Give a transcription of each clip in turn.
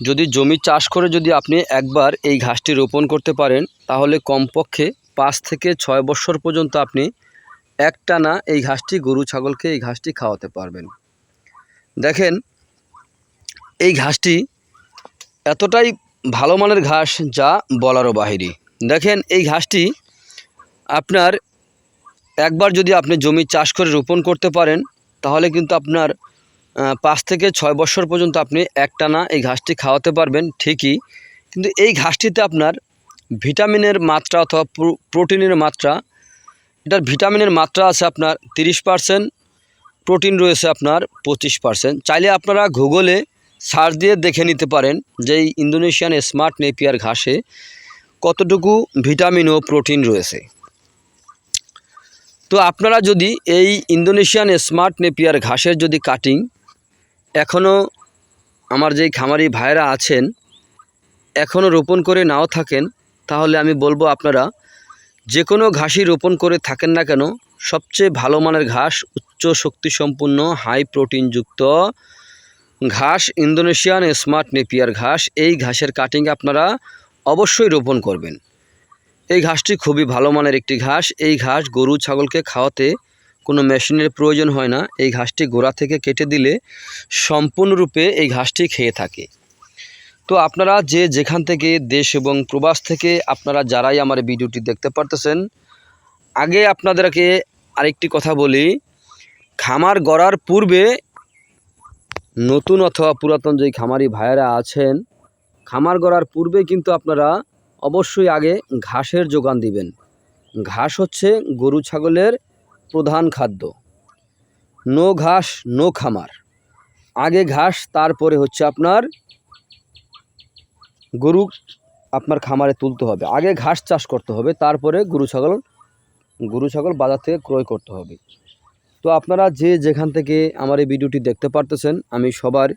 যদি জমি চাষ করে যদি আপনি একবার এই ঘাসটি রোপণ করতে পারেন, তাহলে কমপক্ষে পাঁচ থেকে ছয় বছর পর্যন্ত আপনি একটানা এই ঘাসটি, গরু, ছাগলকে এই ঘাসটি খাওয়াতে পারবেন। দেখেন, এই ঘাসটি এতটাই ভালো মানের ঘাস যা বলারও বাহিরি। দেখেন, এই ঘাসটি আপনার একবার যদি আপনি জমি চাষ করে রোপণ করতে পারেন, তাহলে কিন্তু আপনার পাঁচ থেকে ছয় বছর পর্যন্ত আপনি একটানা এই ঘাসটি খাওয়াতে পারবেন, ঠিকই। কিন্তু এই ঘাসটিতে আপনার ভিটামিনের মাত্রা অথবা প্রো- প্রোটিনের মাত্রা, এটার ভিটামিনের মাত্রা আছে আপনার তিরিশ পার্সেন্ট, প্রোটিন রয়েছে আপনার পঁচিশ পার্সেন্ট। চাইলে আপনারা গুগলে সার্চ দিয়ে দেখে নিতে পারেন যে এই ইন্দোনেশিয়ান স্মার্ট নেপিয়ার ঘাসে কতটুকু ভিটামিন ও প্রোটিন রয়েছে। তো আপনারা যদি এই ইন্দোনেশিয়ান স্মার্ট নেপিয়ার ঘাসের যদি কাটিং এখনও আমার যেই খামারি ভাইরা আছেন এখনও রোপণ করে নাও থাকেন, তাহলে আমি বলব আপনারা, যে কোনো ঘাসই রোপণ করে থাকেন না কেন, সবচেয়ে ভালো মানের ঘাস উচ্চ শক্তিসম্পন্ন হাই প্রোটিনযুক্ত ঘাস, ইন্দোনেশিয়ান স্মার্ট নেপিয়ার ঘাস। এই ঘাসের কাটিং আপনারা অবশ্যই রোপণ করবেন। এই ঘাসটি খুবই ভালো মানের একটি ঘাস। এই ঘাস গরু, ছাগলকে খাওয়াতে কোনো মেশিনের প্রয়োজন হয় না। এই ঘাসটি গোড়া থেকে কেটে দিলে সম্পূর্ণরূপে এই ঘাসটি খেয়ে থাকে। তো আপনারা যে যেখান থেকে দেশ এবং প্রবাস থেকে আপনারা যারাই আমার ভিডিওটি দেখতে পারতেছেন, আগে আপনাদেরকে আরেকটি কথা বলি। খামার গড়ার পূর্বে নতুন অথবা পুরাতন যেই খামারি ভাইয়েরা আছেন, খামার গড়ার পূর্বে কিন্তু আপনারা অবশ্যই আগে ঘাসের যোগান দিবেন। ঘাস হচ্ছে গরু, ছাগলের প্রধান খাদ্য। নো ঘাস, নো খামার। আগে ঘাস, তারপরে হচ্ছে আপনার গরু আপনার খামারে তুলতে হবে। আগে ঘাস চাষ করতে হবে, তারপরে গরু, ছাগল গরু, ছাগল বাজার থেকে ক্রয় করতে হবে। তো আপনারা যে যেখান থেকে আমার এই ভিডিওটি দেখতে পারতেছেন, আমি সবার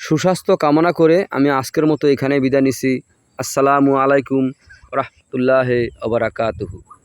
সুস্বাস্থ্য কামনা করে আমি আজকের মতো এখানে বিদায় নিছি আসসালামু আলাইকুম রহমতুল্লাহ আবরাকাতহু